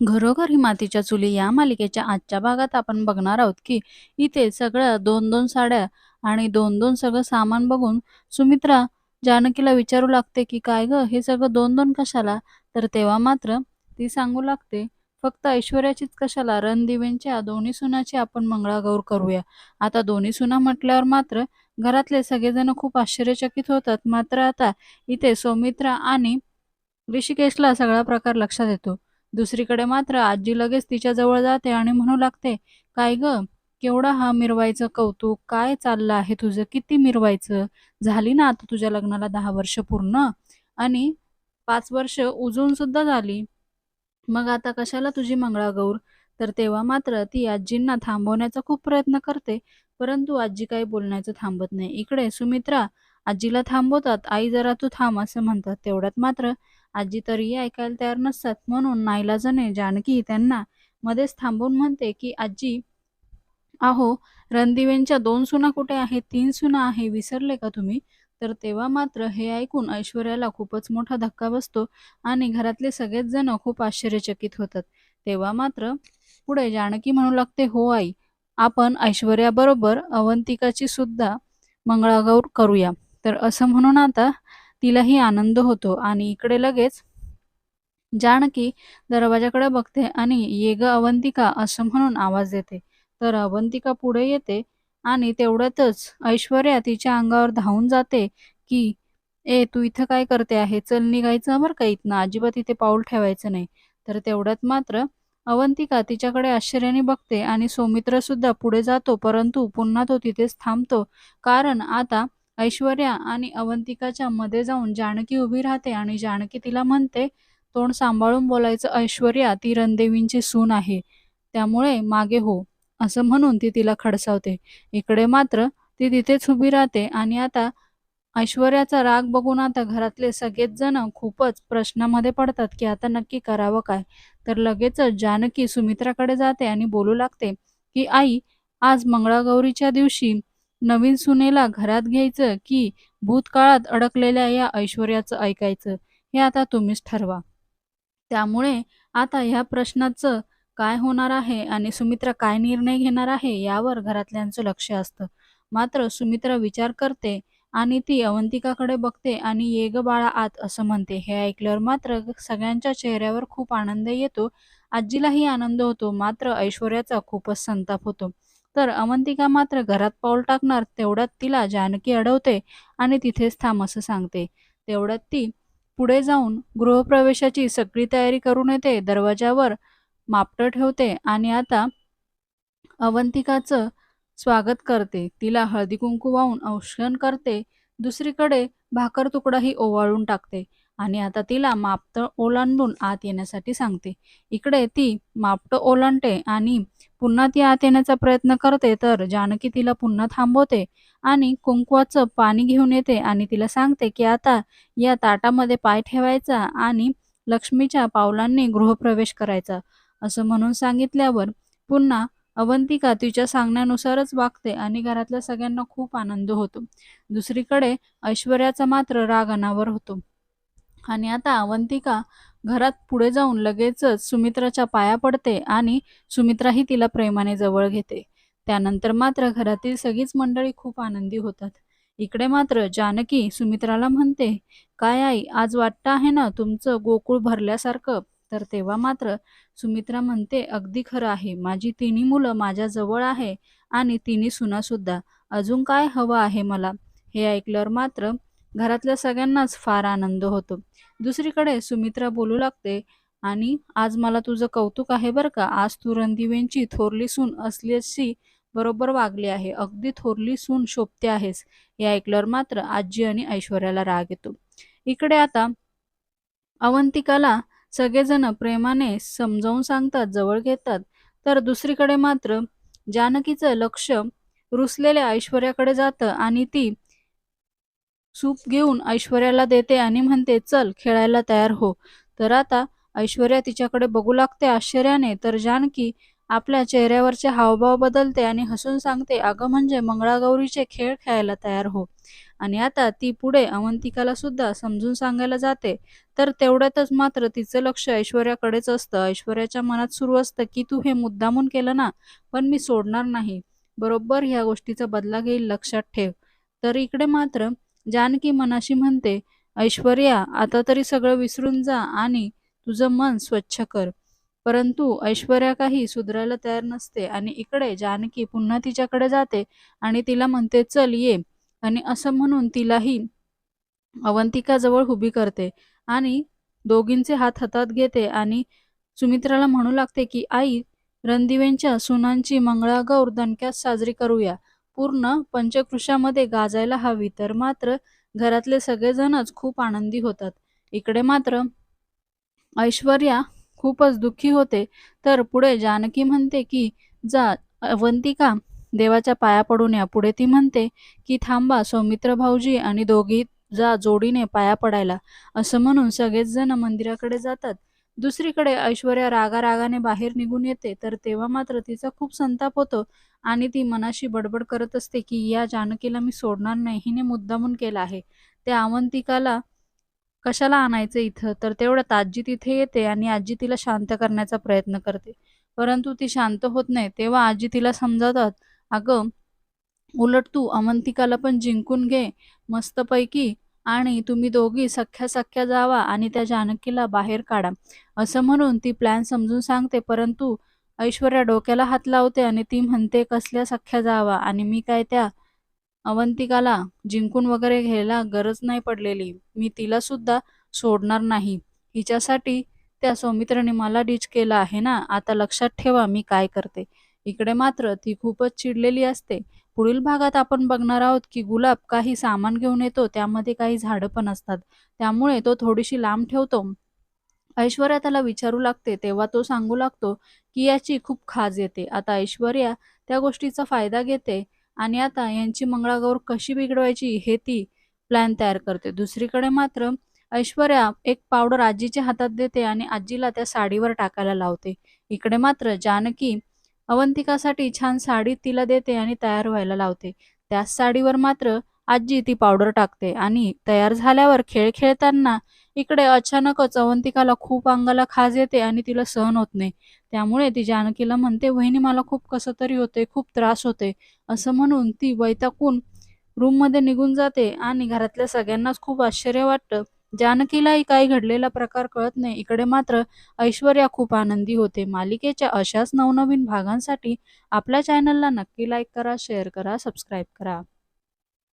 घरोघरी मातीच्या चुली या मालिकेच्या आजच्या भागात आपण बघणार आहोत की इथे सगळं दोन दोन साड्या आणि दोन दोन सगळं सामान बघून सुमित्रा जानकीला विचारू लागते की काय ग हे सगळं दोन दोन कशाला? तर तेव्हा मात्र ती सांगू लागते फक्त ऐश्वर्याचीच कशाला? रणदिवेंच्या दोन्ही सुनाची आपण मंगळागौर करूया. आता दोन्ही सुना म्हटल्यावर मात्र घरातले सगळेजण खूप आश्चर्यचकित होतात. मात्र आता इथे सौमित्रा आणि ऋषिकेशला सगळा प्रकार लक्षात येतो. दुसरीकडे मात्र आजी लगेच तिच्या जवळ जाते आणि म्हणू लागते काय ग? केवढा हा मिरवायचं कौतुक? काय चाललं आहे तुझं? किती मिरवायचं? झाली ना आता तुझ्या लग्नाला दहा वर्ष पूर्ण? आणि पाच वर्ष उजून सुद्धा झाली. मग आता कशाला तुझी मंगळागौर तर तेव्हा मात्र ती आजींना थांबवण्याचा खूप प्रयत्न करते परंतु आजी काही बोलण्याचं थांबत नाही. इकडे सुमित्रा आजीला थांबवतात. आई जरा तू थांब असं म्हणतात. तेवढ्यात मात्र आजी तरीही ऐकायला तयार नसतात. म्हणून नाईलाजाने जानकी त्यांना मध्येच थांबून म्हणते की आजी अहो रणदिवेंच्या दोन सुना कुठे आहेत? तीन सुना आहे. विसरले का तुम्ही? तर तेव्हा मात्र हे ऐकून ऐश्वर्याला खूपच मोठा धक्का बसतो आणि घरातले सगळेच जण खूप आश्चर्यचकित होतात. तेव्हा मात्र पुढे जानकी म्हणू लागते हो आई आपण ऐश्वर्याबरोबर अवंतिकाची सुद्धा मंगळागौर करूया. तर असं म्हणून आता तिलाही आनंद होतो. आणि इकडे लगेच जानकी दरवाजाकडे बघते आणि ये ग अवंतिका असं म्हणून आवाज देते. तर अवंतिका पुढे येते आणि तेवढ्यातच ऐश्वर्या तिच्या अंगावर धावून जाते की ए तू इथं काय करते आहे? चल निघायचं बरं का इथनं? अजिबात इथे पाऊल ठेवायचं नाही. तर तेवढ्यात मात्र अवंतिका तिच्याकडे आश्चर्याने बघते आणि सौमित्र सुद्धा पुढे जातो परंतु पुन्हा तो तिथेच थांबतो. कारण आता ऐश्वर्या आणि अवंतिकाच्या मध्ये जाऊन जानकी उभी राहते आणि जानकी तिला म्हणते तोंड सांभाळून बोलायचं ऐश्वर्या ती रणदेवींची सून आहे. त्यामुळे मागे हो. असं म्हणून ती तिला खडसावते. इकडे मात्र ती तिथेच उभी राहते आणि आता ऐश्वर्याचा राग बघून आता घरातले सगळेच जण खूपच प्रश्नामध्ये पडतात की आता नक्की करावं काय? तर लगेचच जानकी सुमित्राकडे जाते आणि बोलू लागते की आई आज मंगळागौरीच्या दिवशी नवीन सुनेला घरात घ्यायचं की भूतकाळात अडकलेल्या या ऐश्वर्याचं ऐकायचं हे आता तुम्हीच ठरवा. त्यामुळे आता ह्या प्रश्नाचं काय होणार आहे आणि सुमित्रा काय निर्णय घेणार आहे यावर घरातल्यांचं लक्ष असतं. मात्र सुमित्रा विचार करते आणि ती अवंतिकाकडे बघते आणि ये ग बाळा आत असं म्हणते. हे ऐकल्यावर मात्र सगळ्यांच्या चेहऱ्यावर खूप आनंद येतो. आजीलाही आनंद होतो. मात्र ऐश्वर्याचा खूपच संताप होतो. तर अवंतिका मात्र घरात पाऊल टाकणार तेवढ्यात तिला जानकी अडवते आणि तिथेच थांब असं सांगते. तेवढ्यात ती पुढे जाऊन गृहप्रवेशाची सगळी तयारी करून येते दरवाजावर मापटं ठेवते आणि आता अवंतिकाचं स्वागत करते. तिला हळदी कुंकू वाहून औषण करते दुसरीकडे भाकर तुकडाही ओवाळून टाकते. आणि आता तिला मापटं ओलांडून आत येण्यासाठी सांगते. इकडे ती मापटं ओलांडते आणि पुन्हा ती आत येण्याचा प्रयत्न करते तर जानकी तिला पुन्हा थांबवते आणि कुंकवाचं पाणी घेऊन येते आणि तिला सांगते की आता या ताटामध्ये पाय ठेवायचा आणि लक्ष्मीच्या पावलांनी गृहप्रवेश करायचा. असं म्हणून सांगितल्यावर पुन्हा अवंतिका तिच्या सांगण्यानुसारच वागते आणि घरातल्या सगळ्यांना खूप आनंद होतो. दुसरीकडे ऐश्वर्याचा मात्र राग अनावर होतो. आणि आता अवंतिका घरात पुढे जाऊन लगेचच सुमित्राच्या पाया पडते आणि सुमित्राही तिला प्रेमाने जवळ घेते. त्यानंतर मात्र घरातील सगळीच मंडळी खूप आनंदी होतात. इकडे मात्र जानकी सुमित्राला म्हणते काय आई आज वाटतं आहे ना तुमचं गोकुळ भरल्यासारखं? तर तेव्हा मात्र सुमित्रा म्हणते अगदी खरं आहे. माझी तिन्ही मुलं माझ्या जवळ आहे आणि तिन्ही सुना सुद्धा अजून काय हवं आहे मला? हे ऐकल्यावर मात्र घरातल्या सगळ्यांनाच फार आनंद होतो. दुसरीकडे सुमित्रा बोलू लागते आणि आज मला तुझं कौतुक आहे बरं का? आज तू रणदिवेंची थोरली सून असल्याची बरोबर वागली आहे. अगदी थोरली सून शोभते आहेस. हे ऐकल्यावर मात्र आजी आणि ऐश्वर्याला राग येतो. इकडे आता अवंतिकाला सगळेजण प्रेमाने समजावून सांगतात जवळ घेतात. तर दुसरीकडे मात्र जानकीचं लक्ष रुसलेल्या ऐश्वर्याकडे जातं आणि ती सूप घेऊन ऐश्वर्याला देते आणि म्हणते चल खेळायला तयार हो. तर आता ऐश्वर्या तिच्याकडे बघू लागते आश्चर्याने. तर जानकी आपल्या चेहऱ्यावरचे हावभाव बदलते आणि हसून सांगते अगं म्हणजे मंगळागौरीचे खेळ खेळायला तयार हो. आणि आता ती पुढे अवंतिकाला सुद्धा समजून सांगायला जाते. तर तेवढ्यातच मात्र तिचं लक्ष ऐश्वर्याकडेच असतं. ऐश्वर्याच्या मनात सुरू असतं की तू हे मुद्दामून केलं ना पण मी सोडणार नाही. बरोबर ह्या गोष्टीचा बदला घेईल लक्षात ठेव. तर इकडे मात्र जानकी मनाशी म्हणते ऐश्वर्या आता तरी सगळं विसरून जा आणि तुझं मन स्वच्छ कर. परंतु ऐश्वर्या काही सुधरायला तयार नसते आणि इकडे जानकी पुन्हा तिच्याकडे जाते आणि तिला म्हणते चल ये. आणि असं म्हणून तिलाही अवंतिकाजवळ उभी करते आणि दोघींचे हात हातात घेते आणि सुमित्राला म्हणू लागते की आई रणदिवेंच्या सुनांची मंगळागौर दणक्यात साजरी करूया. पूर्ण पंचकृषामध्ये गाजायला हवी तर मात्र घरातले सगळेजणच खूप आनंदी होतात. इकडे मात्र ऐश्वर्या खूपच दुःखी होते. तर पुढे जानकी म्हणते की जा अवंतिका देवाच्या पाया पडून या. पुढे ती म्हणते की थांबा सौमित्र भाऊजी आणि दोघी जा जोडीने पाया पडायला. असं म्हणून सगळेच जण मंदिराकडे जातात. दुसरीकडे ऐश्वर्या रागा रागाने बाहेर निघून येते तर तेव्हा मात्र तिचा खूप संताप होतो आणि ती मनाशी बडबड करत असते की या जानकीला मी सोडणार नाही हिने मुद्दामून केला आहे. त्या अवंतिकाला कशाला आणायचं इथं? तर तेवढ्यात आजी तिथे येते आणि आजी तिला शांत करण्याचा प्रयत्न करते. परंतु ती शांत होत नाही. तेव्हा आजी तिला समजावतात अगं उलट तू अवंतिकाला पण जिंकून घे. मस्तपैकी आणि तुम्ही दोघी सख्या सख्या जावा आणि त्या जानकीला बाहेर काढा. असं म्हणून ती प्लॅन समजून सांगते परंतु ऐश्वर्या डोक्याला हात लावते आणि ती म्हणते कसल्या सख्या जावा आणि मी काय त्या अवंतिकाला जिंकून वगैरे घ्यायला गरज नाही पडलेली. मी तिला सुद्धा सोडणार नाही. हिच्यासाठी त्या सौमित्राने मला डिच केला आहे ना? आता लक्षात ठेवा मी काय करते. इकडे मात्र ती खूपच चिडलेली असते. पुढील भागात आपण बघणार आहोत की गुलाब काही सामान घेऊन येतो त्यामध्ये काही झाडं पण असतात. त्यामुळे तो थोडीशी लांब ठेवतो. ऐश्वर्या त्याला विचारू लागते तेव्हा तो सांगू लागतो की याची खूप खाज येते. आता ऐश्वर्या त्या गोष्टीचा फायदा घेते आणि आता यांची मंगळागौर कशी बिघडवायची हे ती प्लॅन तयार करते. दुसरीकडे मात्र ऐश्वर्या एक पावडर आजीच्या हातात देते आणि आजीला त्या साडीवर टाकायला लावते. इकडे मात्र जानकी अवंतिकासाठी छान साडी तिला देते आणि तयार व्हायला लावते. त्याच साडीवर मात्र आजी ती पावडर टाकते आणि तयार झाल्यावर खेळ खेळताना इकडे अचानकच अवंतिकाला खूप अंगाला खाज येते आणि तिला सहन होत नाही. त्यामुळे ती जानकीला म्हणते वहिनी मला खूप कसं तरी होते खूप त्रास होते असं म्हणून ती वैताकून रूममध्ये निघून जाते आणि घरातल्या सगळ्यांनाच खूप आश्चर्य वाटतं. जानकीलाही काही घडलेला प्रकार कळत नाही. इकडे मात्र ऐश्वर्या खूप आनंदी होते. मालिकेच्या अशाच नवनवीन भागांसाठी आपल्या चॅनलला नक्की लाईक करा शेअर करा सबस्क्राईब करा.